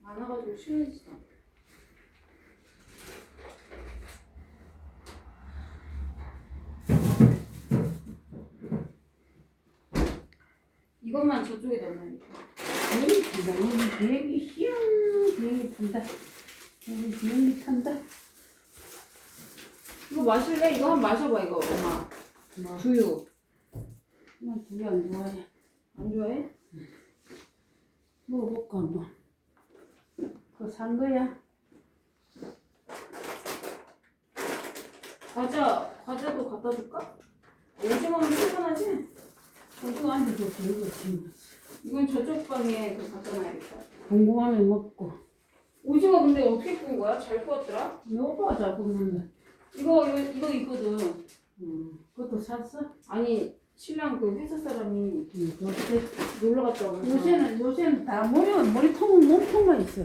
많아가지고 싫어했어. 이것만 저쪽에 넣어놔야겠다. 비행기 탄다. 여기 비행기 휘영 비행기 탄다. 여기 비행기 탄다. 이거 마실래? 이거 한번 마셔봐 이거 엄마. 뭐, 두유. 나 두개 안 좋아해. 안 좋아해? 먹어볼까, 뭐. 그거 산 거야? 과자 과자도 갖다 줄까? 오징어는 충분하지? 저거 안에 저 들고 지금. 이건 저쪽 방에 그 갖다 놔야겠다. 궁금하면 먹고. 오징어 근데 어떻게 구운 거야? 잘 구웠더라? 여보가 잡으면 이거 이거 이거 있거든. 음, 그것도 샀어? 아니 신랑 그 회사 사람이 음, 요새, 놀러 갔다 오면서 요새는, 요새는 다 머리, 머리통은 몸통만 있어.